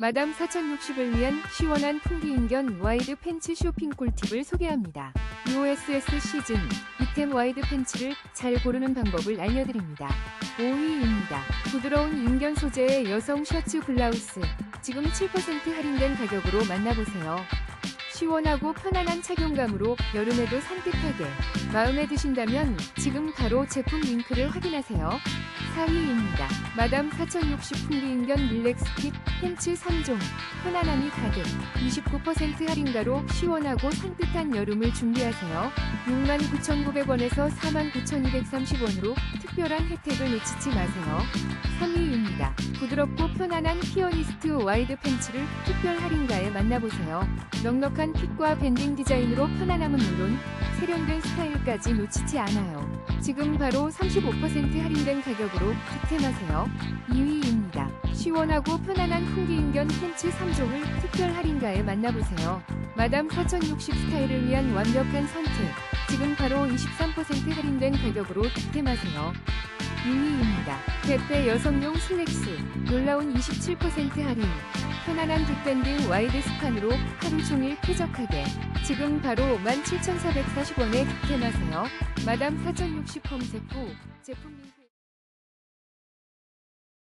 마담 4060을 위한 시원한 풍기인견 와이드 팬츠 쇼핑 꿀팁을 소개합니다. USS 시즌 이템 와이드 팬츠를 잘 고르는 방법을 알려드립니다. 5위입니다. 부드러운 인견 소재의 여성 셔츠 블라우스 지금 7% 할인된 가격으로 만나보세요. 시원하고 편안한 착용감으로 여름에도 산뜻하게 마음에 드신다면 지금 바로 제품 링크를 확인하세요. 4위입니다. 마담 4060 풍기인견 릴렉스핏 팬츠 3종 편안함이 가득 29% 할인가로 시원하고 산뜻한 여름을 준비하세요. 69,900원에서 49,230원으로 특별한 혜택을 놓치지 마세요. 3위입니다. 부드럽고 편안한 피어니스트 와이드 팬츠를 특별 할인가에 만나보세요. 넉넉한 핏과 밴딩 디자인으로 편안함은 물론 세련된 스타일까지 놓치지 않아요. 지금 바로 35% 할인된 가격으로 득템하세요. 2위입니다. 시원하고 편안한 풍기인견 팬츠 3종을 특별 할인가에 만나보세요. 마담 4060 스타일을 위한 완벽한 선택. 지금 바로 23% 할인된 가격으로 득템하세요. 2위입니다. 대패 여성용 슬랙스. 놀라운 27% 할인. 편안한 빅밴딩 와이드 스판으로 하루 종일 쾌적하게. 지금 바로 17,440원에 득템하세요. 마담 4060 검색 후 제품